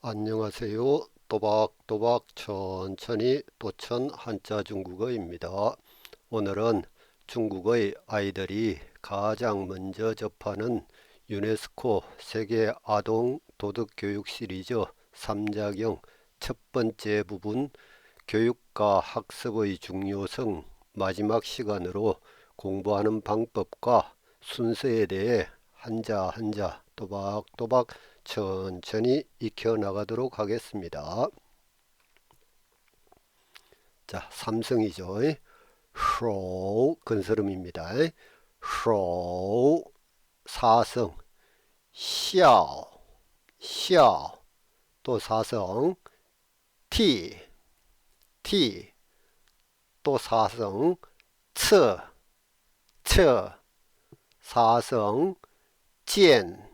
안녕하세요. 또박또박 천천히 도천 한자 중국어입니다. 오늘은 중국의 아이들이 가장 먼저 접하는 유네스코 세계 아동 도덕 교육 시리즈 3자경 첫 번째 부분 교육과 학습의 중요성 마지막 시간으로 공부하는 방법과 순서에 대해 한자 한자 또박또박 천천히 익혀 나가도록 하겠습니다. 자, 삼성이죠. 쇼 근스름입니다. 쇼 사성. 샤오. 샤오. 또 사성. 티. 티. 또 사성. 츠. 츠. 사성. 젠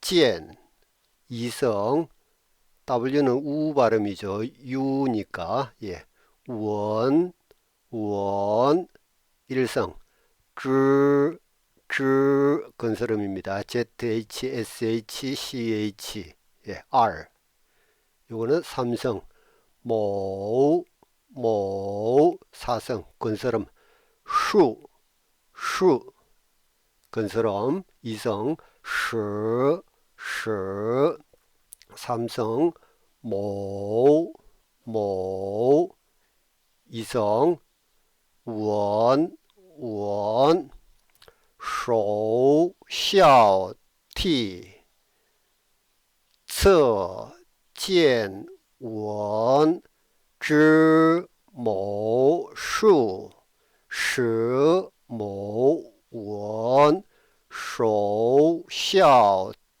젠 이성 W는 우 발음이죠. 유니까 예. 원, 원, 일성, 그, 그 건설음입니다. ZH, SH, CH, 예, R. 요거는 삼성, 모, 모, 사성, 건설음, 슈, 슈, 건설음, 이성, 시, 시, 삼성, 모, 모, 이성, 원, 원, 쇼, 샤오, 티, 侧, 见, 원, 知, 모, 수, 时, 모, 원, 手, 笑,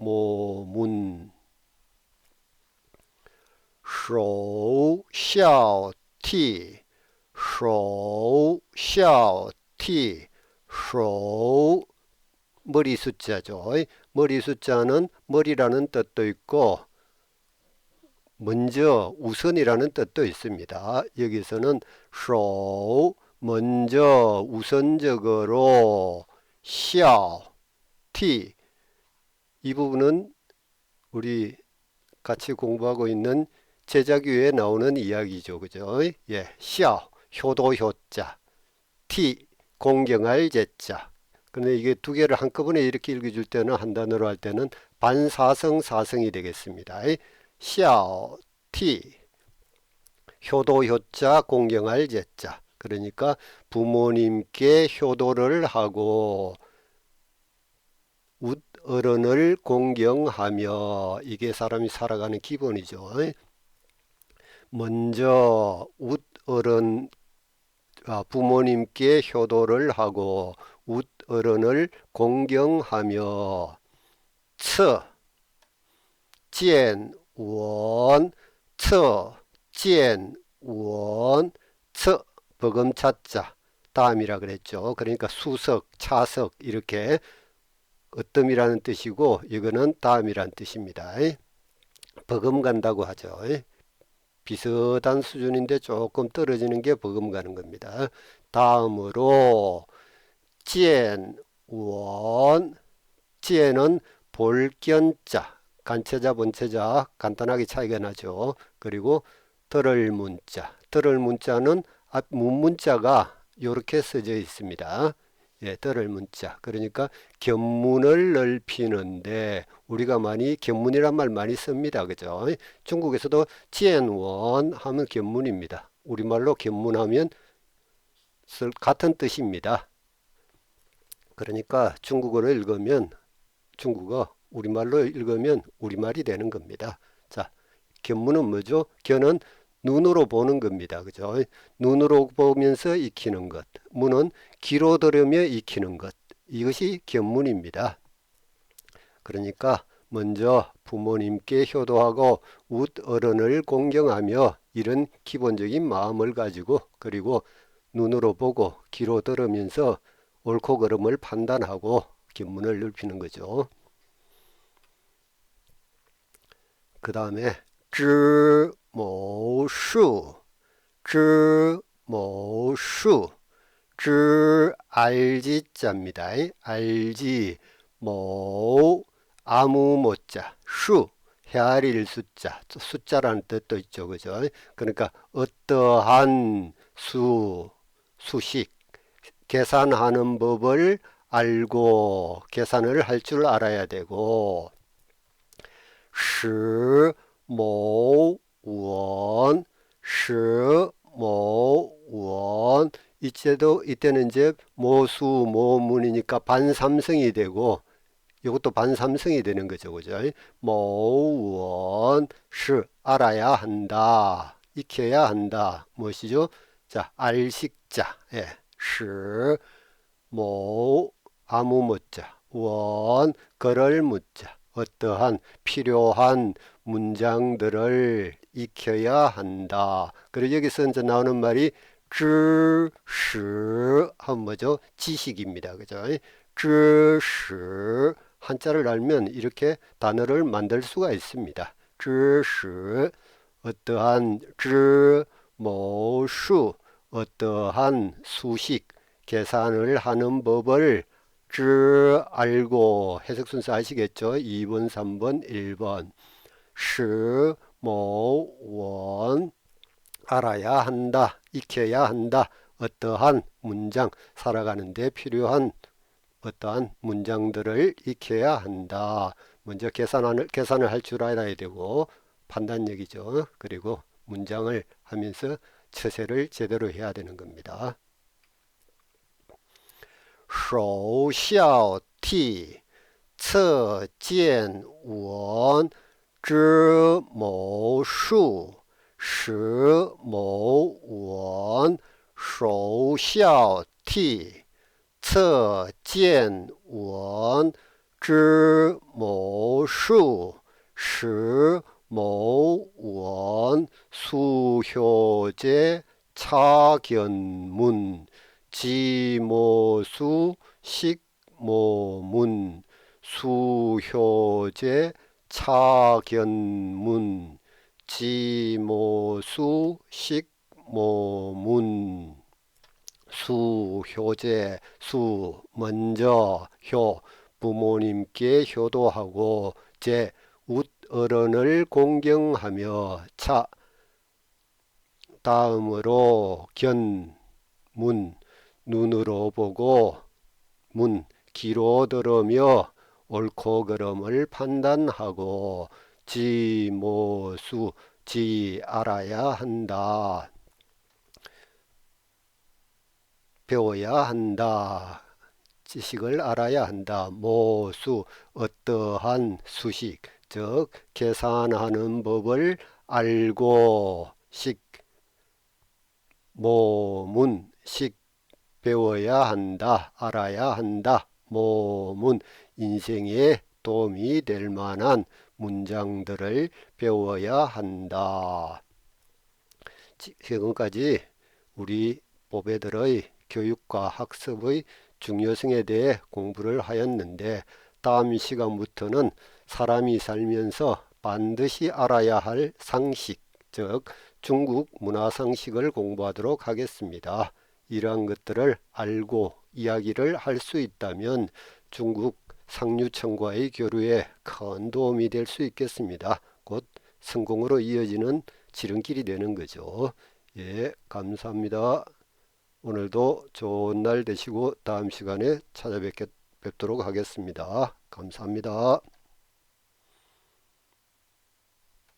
뭐, 모문 쇼 샤오 티 쇼 샤오 티쇼 머리 숫자죠. 머리 숫자는 머리라는 뜻도 있고 먼저 우선이라는 뜻도 있습니다. 여기서는 쇼 먼저 우선적으로 샤오 티 이 부분은 우리 같이 공부하고 있는 제자교에 나오는 이야기죠. 그죠? 예, 샤, 효도 효자, 티, 공경할 제자. 근데 이게 두 개를 한꺼번에 이렇게 읽어줄 때는 한 단어로 할 때는 반사성 사성이 되겠습니다. 샤, 티, 효도 효자, 공경할 제자. 그러니까 부모님께 효도를 하고 웃 어른을 공경하며 이게 사람이 살아가는 기본이죠. 먼저 웃 어른 아, 부모님께 효도를 하고 웃 어른을 공경하며 처, 젠, 원, 처, 젠, 원, 처, 버금차자 다음이라 그랬죠. 그러니까 수석, 차석 이렇게 어뜸이라는 뜻이고 이거는 다음이란 뜻입니다. 버금간다고 하죠. 비슷한 수준인데 조금 떨어지는 게 버금가는 겁니다. 다음으로 찌엔 원 찌엔은 볼견자 간체자 본체자 간단하게 차이가 나죠. 그리고 들을 문자 들을 문자는 앞 문문자가 이렇게 써져 있습니다. 예, 들을 문자. 그러니까 견문을 넓히는데 우리가 많이 견문이란 말 많이 씁니다. 그죠? 중국에서도 지엔원 하면 견문입니다. 우리말로 견문하면 같은 뜻입니다. 그러니까 중국어를 읽으면 중국어 우리말로 읽으면 우리말이 되는 겁니다. 자, 견문은 뭐죠? 견은 눈으로 보는 겁니다. 그죠? 눈으로 보면서 익히는 것. 문은 귀로 들으며 익히는 것. 이것이 견문입니다. 그러니까 먼저 부모님께 효도하고 웃 어른을 공경하며 이런 기본적인 마음을 가지고 그리고 눈으로 보고 귀로 들으면서 옳고 그름을 판단하고 견문을 넓히는 거죠. 그 다음에 知 모수 주 모수 주 알지자입니다. 알지 모 아무 모자 수 헤아릴 숫자 숫자라는 뜻도 있죠 그죠 그러니까 어떠한 수 수식 계산하는 법을 알고 계산을 할 줄 알아야 되고 시모 원, 使某원 이때도 이때는 이제 모수 모문이니까 반삼성이 되고 이것도 반삼성이 되는 거죠. 그죠? 모원 시 알아야 한다. 익혀야 한다. 무엇이죠? 자, 알식자. 예. 시 모 아무 묻자. 원 걸을 묻자. 어떠한 필요한 문장들을 익혀야 한다. 그리고 여기서 이제 나오는 말이 주시 하면 뭐죠? 지식입니다. 그죠? 주시 한자를 알면 이렇게 단어를 만들 수가 있습니다. 주시 어떠한 주모수 어떠한 수식 계산을 하는 법을 주 알고 해석순서 아시겠죠? 2번, 3번, 1번 使某원 알아야 한다, 익혀야 한다. 어떠한 문장, 살아가는데 필요한 어떠한 문장들을 익혀야 한다. 먼저 계산을, 계산을 할 줄 알아야 되고, 판단력이죠. 그리고 문장을 하면서 처세를 제대로 해야 되는 겁니다. 手孝悌侧见闻 知谋术使谋文手孝悌侧见闻知谋术使谋文수효제 차견문 지모수 식모문 수효제 차견문 지모수 식모문 수효제 수 먼저 효 부모님께 효도하고 제 웃 어른을 공경하며 차 다음으로 견문 눈으로 보고 문 귀로 들으며 옳고 그름을 판단하고 지모수 지 알아야 한다. 배워야 한다. 지식을 알아야 한다. 모수 어떠한 수식 즉 계산하는 법을 알고 식 모문 식 배워야 한다. 알아야 한다. 모문 인생에 도움이 될 만한 문장들을 배워야 한다. 지금까지 우리 보배들의 교육과 학습의 중요성에 대해 공부를 하였는데 다음 시간부터는 사람이 살면서 반드시 알아야 할 상식, 즉 중국 문화 상식을 공부하도록 하겠습니다. 이러한 것들을 알고 이야기를 할 수 있다면 중국 상류층과의 교류에 큰 도움이 될 수 있겠습니다. 곧 성공으로 이어지는 지름길이 되는 거죠. 예, 감사합니다. 오늘도 좋은 날 되시고 다음 시간에 찾아뵙도록 하겠습니다. 감사합니다.